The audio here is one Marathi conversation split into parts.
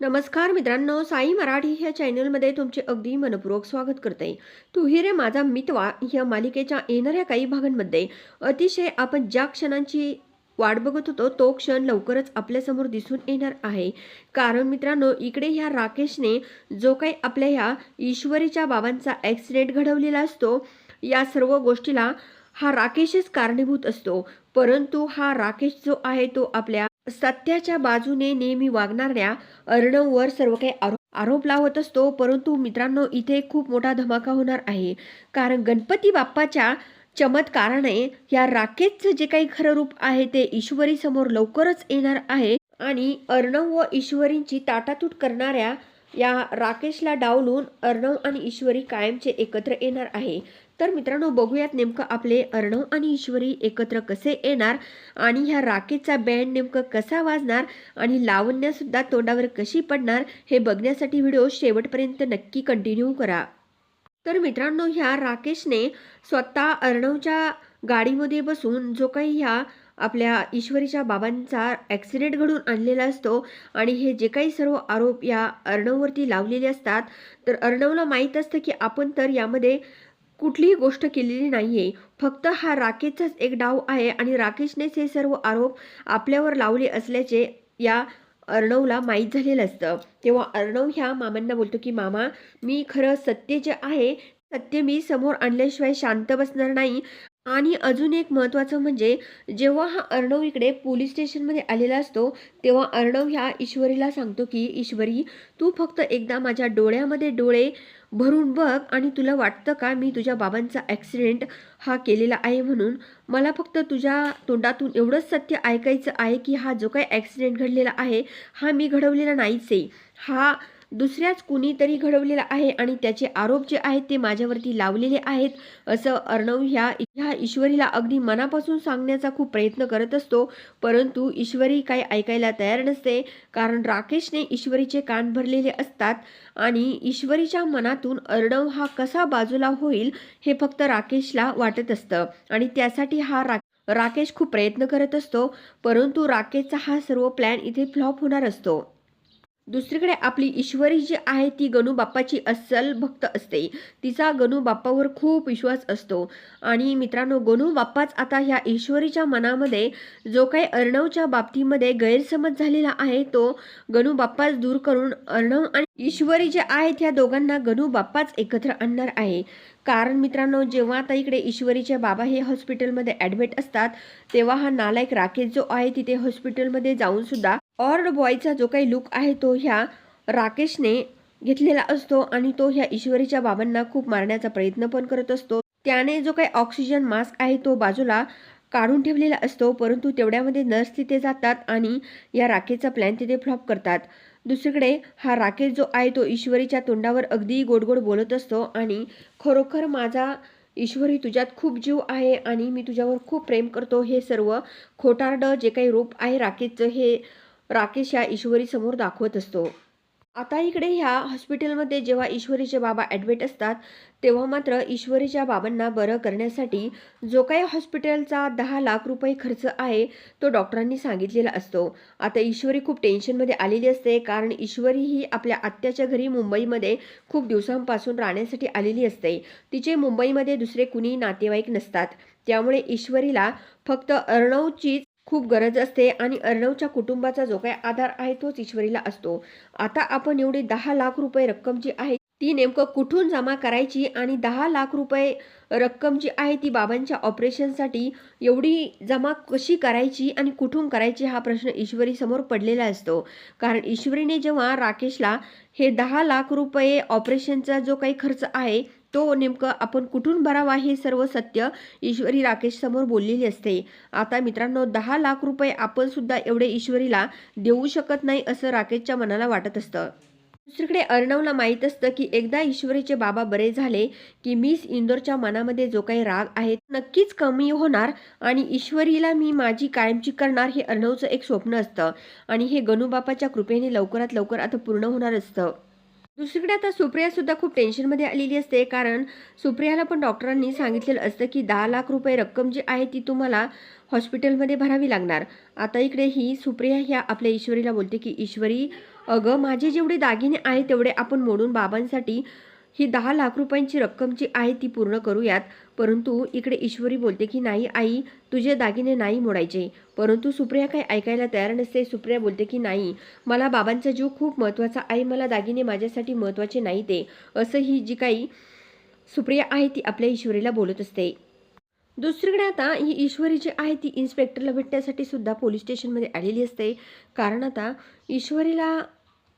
नमस्कार मित्रांनो साई मराठी ह्या चॅनलमध्ये तुमचे अगदी मनपूर्वक स्वागत करते. तू रे माझा मितवा या मालिकेच्या येणाऱ्या काही भागांमध्ये. अतिशय आपण ज्या क्षणांची वाट बघत होतो तो क्षण लवकरच आपल्यासमोर दिसून येणार आहे. कारण मित्रांनो इकडे ह्या राकेशने जो काही आपल्या ह्या ईश्वरीच्या बाबांचा ॲक्सिडेंट घडवलेला असतो या सर्व गोष्टीला हा राकेशच कारणीभूत असतो. परंतु हा राकेश जो आहे तो आपल्या सत्याच्या बाजूने नेहमी वागणाऱ्या अर्णववर सर्व काही आरोप आरोप लावत असतो परंतु मित्रांनो इथे खूप मोठा धमाका होणार आहे. कारण गणपती बाप्पाच्या चमत्काराने या राकेशचं जे काही खरं रूप आहे ते ईश्वरी समोर लवकरच येणार आहे आणि अर्णव व ईश्वरींची ताटातूट करणाऱ्या या राकेशला डावलून अर्णव आणि ईश्वरी कायमचे एकत्र येणार आहे. तर मित्रांनो बघूयात नेमकं आपले अर्णव आणि ईश्वरी एकत्र कसे येणार आणि ह्या राकेशचा बँड नेमकं कसा वाजणार आणि लावण्यासुद्धा तोंडावर कशी पडणार हे बघण्यासाठी व्हिडिओ शेवटपर्यंत नक्की कंटिन्यू करा. तर मित्रांनो ह्या राकेशने स्वतः अर्णवच्या गाडीमध्ये बसून जो काही ह्या आपल्या ईश्वरीच्या बाबांचा ॲक्सिडेंट घडून आणलेला असतो आणि हे जे काही सर्व आरोप या अर्णववरती लावलेले असतात तर अर्णवला माहीत असतं की आपण तर यामध्ये कुठलीही गोष्ट केलेली नाही आहे फक्त हा राकेशचाच एक डाव आहे आणि राकेशनेच हे सर्व आरोप आपल्यावर लावले असल्याचे या अर्णवला माहीत झालेलं असतं. तेव्हा अर्णव ह्या मामांना बोलतो की मामा मी खरं सत्य जे आहे सत्य मी समोर आणल्याशिवाय शांत बसणार नाही. आणि अजून एक महत्त्वाचं म्हणजे जेव्हा हा अर्णव इकडे पोलीस स्टेशनमध्ये आलेला असतो तेव्हा अर्णव ह्या ईश्वरीला सांगतो की ईश्वरी तू फक्त एकदा माझ्या डोळ्यामध्ये डोळे भरून बघ आणि तुला वाटतं का मी तुझ्या बाबांचा ॲक्सिडेंट हा केलेला आहे म्हणून? मला फक्त तुझ्या तोंडातून एवढंच सत्य ऐकायचं आहे की हा जो काही ॲक्सिडेंट घडलेला आहे हा मी घडवलेला नाहीच आहे. हा दुसऱ्याच कुणीतरी घडवलेला आहे आणि त्याचे आरोप जे आहेत ते माझ्यावरती लावलेले आहेत असं अर्णव ह्या ह्या ईश्वरीला अगदी मनापासून सांगण्याचा खूप प्रयत्न करत असतो. परंतु ईश्वरी काही ऐकायला तयार नसते कारण राकेशने ईश्वरीचे कान भरलेले असतात आणि ईश्वरीच्या मनातून अर्णव हा कसा बाजूला होईल हे फक्त राकेशला वाटत असतं आणि त्यासाठी हा रा राकेश खूप प्रयत्न करत असतो. परंतु राकेशचा हा सर्व प्लॅन इथे फ्लॉप होणार असतो. दुसरीकडे आपली ईश्वरी जी आहे ती गणू बाप्पाची अस्सल भक्त असते. तिचा गणू बाप्पावर खूप विश्वास असतो. आणि मित्रांनो गणू बाप्पाच आता ह्या ईश्वरीच्या मनामध्ये जो काही अर्णवच्या बाबतीमध्ये गैरसमज झालेला आहे तो गणू बाप्पाच दूर करून अर्णव आणि ईश्वरी जे आहेत या दोघांना गणू बाप्पाच एकत्र आणणार आहे. कारण मित्रांनो जेव्हा आता इकडे ईश्वरीचे बाबा हे हॉस्पिटलमध्ये ॲडमिट असतात तेव्हा हा नालायक राकेश जो आहे तिथे हॉस्पिटलमध्ये जाऊन सुद्धा ऑर्ड बॉयचा जो काही लुक आहे तो ह्या राकेशने घेतलेला असतो आणि तो ह्या ईश्वरीच्या बाबांना खूप मारण्याचा प्रयत्न पण करत असतो. त्याने जो काही ऑक्सिजन मास्क आहे तो बाजूला काढून ठेवलेला असतो परंतु तेवढ्यामध्ये नर्स तिथे जातात आणि या राकेशचा प्लॅन तिथे फ्लॉप करतात. दुसरीकडे हा राकेश जो आहे तो ईश्वरीच्या तोंडावर अगदी गोडगोड बोलत असतो आणि खरोखर माझा ईश्वरी तुझ्यात खूप जीव आहे आणि मी तुझ्यावर खूप प्रेम करतो. हे सर्व खोटारडं जे काही रूप आहे राकेशचं हे राकेश या ईश्वरीसमोर दाखवत असतो. आता इकडे ह्या हॉस्पिटलमध्ये जेव्हा ईश्वरीचे बाबा ॲडमिट असतात तेव्हा मात्र ईश्वरीच्या बाबांना बरं करण्यासाठी जो काही हॉस्पिटलचा दहा लाख रुपये खर्च आहे तो डॉक्टरांनी सांगितलेला असतो. आता ईश्वरी खूप टेन्शनमध्ये आलेली असते कारण ईश्वरी ही आपल्या आत्याच्या घरी मुंबईमध्ये खूप दिवसांपासून राहण्यासाठी आलेली असते. तिचे मुंबईमध्ये दुसरे कुणी नातेवाईक नसतात. त्यामुळे ईश्वरीला फक्त अर्णवचीच खूप गरज असते आणि अर्णवच्या कुटुंबाचा जो काही आधार आहे तोच ईश्वरीला असतो. आता आपण एवढी दहा लाख रुपये रक्कम जी आहे ती नेमकं कुठून जमा करायची आणि दहा लाख रुपये रक्कम जी आहे ती बाबांच्या ऑपरेशनसाठी एवढी जमा कशी करायची आणि कुठून करायची हा प्रश्न ईश्वरीसमोर पडलेला असतो. कारण ईश्वरीने जेव्हा राकेशला हे दहा लाख रुपये ऑपरेशनचा जो काही खर्च आहे तो नेमकं आपण कुठून भरावा हे सर्व सत्य ईश्वरी राकेश समोर बोललेली असते. आता मित्रांनो दहा लाख रुपये आपण सुद्धा एवढे ईश्वरीला देऊ शकत नाही असं राकेशच्या मनाला वाटत असतं. दुसरीकडे अर्णवला माहीत असतं की एकदा ईश्वरीचे बाबा बरे झाले की मिस इंदोरच्या मनामध्ये जो काही राग आहे नक्कीच कमी होणार आणि ईश्वरीला मी माझी कायमची करणार हे अर्णवचं एक स्वप्न असतं. आणि हे गणूबापाच्या कृपेने लवकरात लवकर आता पूर्ण होणार असतं. दुसरीकडे आता सुप्रिया सुद्धा खूप टेन्शनमध्ये आलेली असते कारण सुप्रियाला पण डॉक्टरांनी सांगितलेलं असतं की दहा लाख रुपये रक्कम जी आहे ती तुम्हाला हॉस्पिटलमध्ये भरावी लागणार. आता इकडे ही सुप्रिया ह्या आपल्या ईश्वरीला बोलते की ईश्वरी अगं माझे जेवढे दागिने आहेत तेवढे आपण मोडून बाबांसाठी ही दहा लाख रुपयांची रक्कम जी आहे ती पूर्ण करूयात. परंतु इकडे ईश्वरी बोलते की नाही आई तुझे दागिने नाही मोडायचे. परंतु सुप्रिया काही ऐकायला तयार नसते. सुप्रिया बोलते की नाही मला बाबांचा जीव खूप महत्त्वाचा आहे. मला दागिने माझ्यासाठी महत्त्वाचे नाही ते. असं ही जी काही सुप्रिया आहे ती आपल्या ईश्वरीला बोलत असते. दुसरीकडे आता ही ईश्वरी जी आहे ती इन्स्पेक्टरला भेटण्यासाठी सुद्धा पोलीस स्टेशनमध्ये आलेली असते. कारण आता ईश्वरीला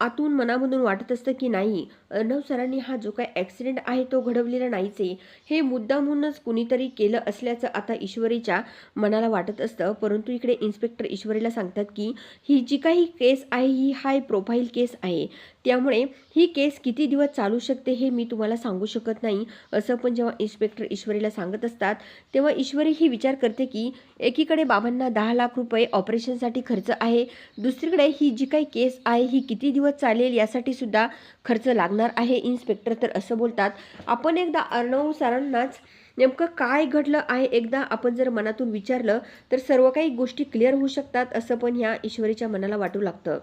आतून मनामधून वाटत असतं की नाही अर्णव सरांनी हा जो काही ॲक्सिडेंट आहे तो घडवलेला नाहीच आहे हे मुद्दामहूनच कुणीतरी केलं असल्याचं आता ईश्वरीच्या मनाला वाटत असतं. परंतु इकडे इन्स्पेक्टर ईश्वरीला सांगतात की ही जी काही केस आहे ही हाय प्रोफाईल केस आहे. त्यामुळे ही केस किती दिवस चालू शकते हे मी तुम्हाला सांगू शकत नाही. असं पण जेव्हा इन्स्पेक्टर ईश्वरीला सांगत असतात तेव्हा ईश्वरी ही विचार करते की एकीकडे बाबांना दहा लाख रुपये ऑपरेशनसाठी खर्च आहे दुसरीकडे ही जी काही केस आहे ही किती दिवस चालेल यासाठी सुद्धा खर्च लागणार आहे. इन्स्पेक्टर तर असं बोलतात. आपण एकदा अर्णव सरांनाच नेमकं काय घडलं आहे एकदा आपण जर मनातून विचारलं तर सर्व काही गोष्टी क्लिअर होऊ शकतात असं पण ह्या ईश्वरीच्या मनाला वाटू लागतं.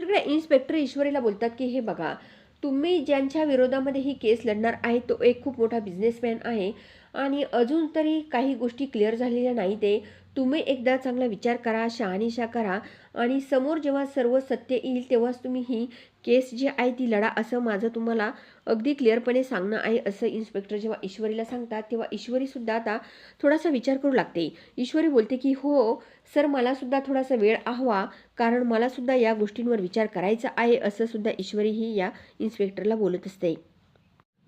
तिकडे इन्स्पेक्टर ईश्वरीला बोलतात की हे बघा तुम्ही ज्यांच्या विरोधामध्ये ही केस लढणार आहे तो एक खूप मोठा बिझनेसमॅन आहे. आणि अजून तरी काही गोष्टी क्लिअर झालेल्या नाही ते. तुम्ही एकदा चांगला विचार करा शहानिशा करा आणि समोर जेव्हा सर्व सत्य येईल तेव्हाच तुम्ही ही केस जी आहे ती लढा असं माझं तुम्हाला अगदी क्लिअरपणे सांगणं आहे असं इन्स्पेक्टर जेव्हा ईश्वरीला सांगतात तेव्हा ईश्वरीसुद्धा आता थोडासा विचार करू लागते. ईश्वरी बोलते की हो सर मलासुद्धा थोडासा वेळ हवा कारण मला सुद्धा या गोष्टींवर विचार करायचा आहे असंसुद्धा ईश्वरीही ईश्वरी ही या इन्स्पेक्टरला बोलत असते.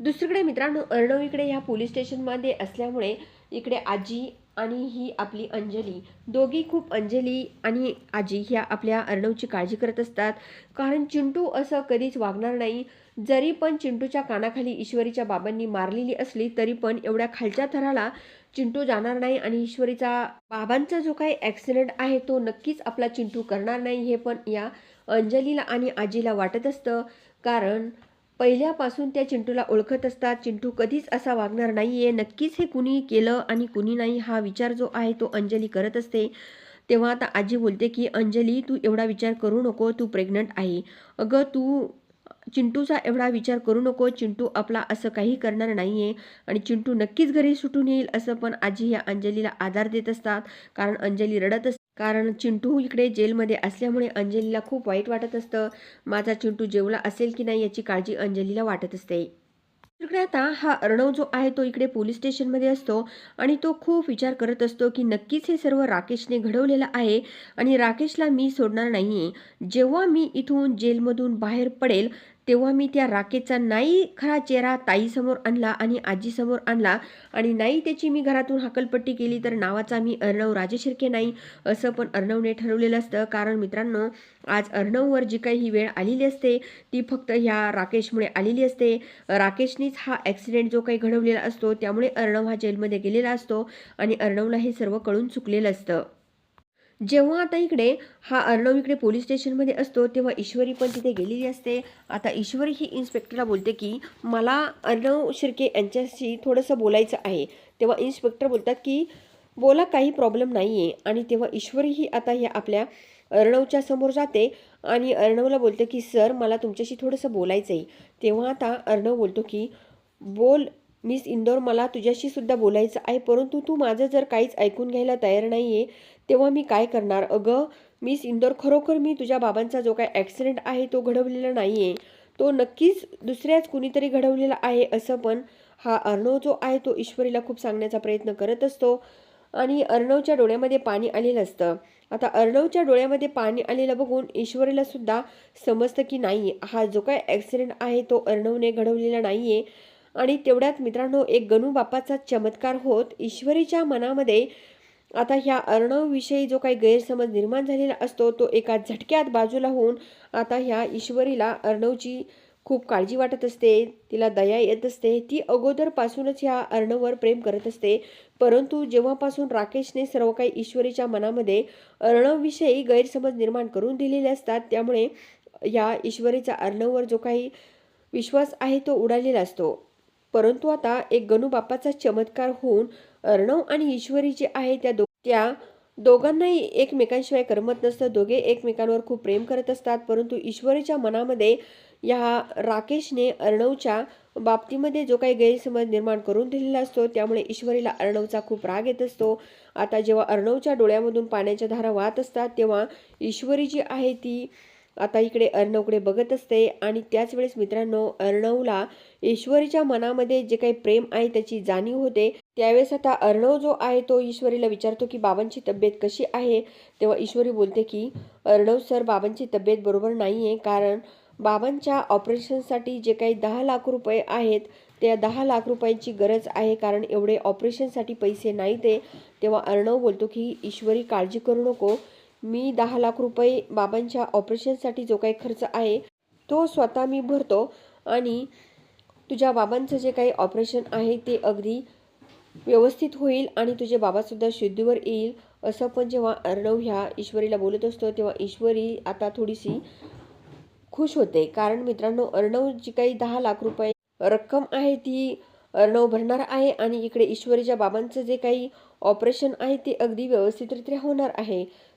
दुसरीकडे मित्रांनो अर्णव इकडे ह्या पोलीस स्टेशनमध्ये असल्यामुळे इकडे आजी आणि ही आपली अंजली दोघी खूप अंजली आणि आजी ह्या आपल्या अर्णवची काळजी करत असतात. कारण चिंटू असं कधीच वागणार नाही. जरी पण चिंटूच्या कानाखाली ईश्वरीच्या बाबांनी मारलेली असली तरी पण एवढ्या खालच्या थराला चिंटू जाणार नाही आणि ईश्वरीचा बाबांचा जो काही ॲक्सिडेंट आहे तो नक्कीच आपला चिंटू करणार नाही हे पण या अंजलीला आणि आजीला वाटत असतं. कारण पहिल्यापासून त्या चिंटूला ओळखत असतात. चिंटू कधीच असा वागणार नाही आहे नक्कीच हे कुणी केलं आणि कुणी नाही हा विचार जो आहे तो अंजली करत असते. तेव्हा आता आजी बोलते की अंजली तू एवढा विचार करू नको. तू प्रेग्नंट आहे. अगं तू चिंटूचा एवढा विचार करू नको. चिंटू आपला असं काही करणार नाही आहे आणि चिंटू नक्कीच घरी सुटून येईल. असं पण आजी या अंजलीला आधार देत असतात. कारण अंजली रडत असते कारण चिंटू इकडे जेलमध्ये असल्यामुळे अंजलीला खूप वाईट वाटत असतं. माझा चिंटू जेवला असेल की नाही याची काळजी अंजलीला वाटत असते. इकडे आता हा अर्णव जो आहे तो इकडे पोलीस स्टेशनमध्ये असतो आणि तो खूप विचार करत असतो की नक्कीच हे सर्व राकेशने घडवलेलं आहे आणि राकेशला मी सोडणार नाही आहे जेव्हा मी इथून जेलमधून बाहेर पडेल तेव्हा मी त्या राकेशचा नाही खरा चेहरा ताईसमोर आणला आणि आजीसमोर आणला. आणि नाही त्याची मी घरातून हकलपट्टी केली तर नावाचा मी अर्णव राजशिर्के नाही असं पण अर्णवने ठरवलेलं असतं. कारण मित्रांनो आज अर्णववर जी काही ही वेळ आलेली असते ती फक्त ह्या राकेशमुळे आलेली असते. राकेशनीच हा ॲक्सिडेंट जो काही घडवलेला असतो त्यामुळे अर्णव हा जेलमध्ये गेलेला असतो आणि अर्णवला हे सर्व कळून चुकलेलं असतं. जेव्हा आता इकडे हा अर्णव इकडे पोलीस स्टेशनमध्ये असतो तेव्हा ईश्वरी पण तिथे गेलेली असते. आता ईश्वरी ही इन्स्पेक्टरला बोलते की मला अर्णव शिर्के यांच्याशी थोडंसं बोलायचं आहे. तेव्हा इन्स्पेक्टर बोलतात की बोला काही प्रॉब्लेम नाही आहे आणि तेव्हा ईश्वरी ही आता ह्या आपल्या अर्णवच्या समोर जाते आणि अर्णवला बोलते की सर मला तुमच्याशी थोडंसं बोलायचं आहे तेव्हा आता अर्णव बोलतो की बोल मिस इंदोर मला तुझ्याशी सुद्धा बोलायचं आहे परंतु तू माझं जर काहीच ऐकून घ्यायला तयार नाही आहे तेव्हा मी काय करणार? अगं मिस इंदोर खरोखर मी तुझ्या बाबांचा जो काय ॲक्सिडेंट आहे तो घडवलेला नाही आहे तो नक्कीच दुसऱ्याच कुणीतरी घडवलेला आहे असं पण हा अर्णव जो आहे तो ईश्वरीला खूप सांगण्याचा प्रयत्न करत असतो. आणि अर्णवच्या डोळ्यामध्ये पाणी आलेलं असतं. आता अर्णवच्या डोळ्यामध्ये पाणी आलेलं बघून ईश्वरीला सुद्धा समजतं की नाही हा जो काय ॲक्सिडेंट आहे तो अर्णवने घडवलेला नाही आहे आणि तेवढ्यात मित्रांनो एक गणू बापाचा चमत्कार होत. ईश्वरीच्या मनामध्ये आता ह्या अर्णवविषयी जो काही गैरसमज निर्माण झालेला असतो तो एका झटक्यात बाजूला होऊन आता ह्या ईश्वरीला अर्णवची खूप काळजी वाटत असते तिला दया येत असते. ती अगोदरपासूनच ह्या अर्णववर प्रेम करत असते. परंतु जेव्हापासून राकेशने सर्व काही ईश्वरीच्या मनामध्ये अर्णवविषयी गैरसमज निर्माण करून दिलेले असतात त्यामुळे या ईश्वरीचा अर्णववर जो काही विश्वास आहे तो उडालेला असतो. परंतु आता एक गणूबापाचा चमत्कार होऊन अर्णव आणि ईश्वरी जे आहे त्या दो त्या दोघांनाही एकमेकांशिवाय करमत नसतं. दोघे एकमेकांवर खूप प्रेम करत असतात. परंतु ईश्वरीच्या मनामध्ये या राकेशने अर्णवच्या बाबतीमध्ये जो काही गैरसमज निर्माण करून दिलेला असतो त्यामुळे ईश्वरीला अर्णवचा खूप राग येत असतो. आता जेव्हा अर्णवच्या डोळ्यामधून पाण्याच्या धारा वाहत असतात तेव्हा ईश्वरी जी आहे ती आता इकडे अर्णवकडे बघत असते. आणि त्याच वेळेस मित्रांनो अर्णवला ईश्वरीच्या मनामध्ये जे काही प्रेम आहे त्याची जाणीव होते. त्यावेळेस आता अर्णव जो आहे तो ईश्वरीला विचारतो की बाबांची तब्येत कशी आहे? तेव्हा ईश्वरी बोलते की अर्णव सर बाबांची तब्येत बरोबर नाही आहे कारण बाबांच्या ऑपरेशनसाठी जे काही दहा लाख रुपये आहेत त्या दहा लाख रुपयांची गरज आहे. कारण एवढे ऑपरेशनसाठी पैसे नाही ते. तेव्हा अर्णव बोलतो की ईश्वरी काळजी करू नको. मी दहा लाख रुपये बाबांच्या ऑपरेशनसाठी जो काही खर्च आहे तो स्वतः मी भरतो आणि तुझ्या बाबांचं जे काही ऑपरेशन आहे ते अगदी व्यवस्थित होईल आणि तुझे बाबासुद्धा शुद्धीवर येईल असं पण जेव्हा अर्णव ह्या ईश्वरीला बोलत असतो तेव्हा ईश्वरी आता थोडीशी खुश होते. कारण मित्रांनो अर्णव जी काही दहा लाख रुपये रक्कम आहे ती अर्णव भरणार आहे आणि इकडे ईश्वरीच्या बाबांचं जे काही ऑपरेशन आहे ते अगदी व्यवस्थितरित्या होणार आहे.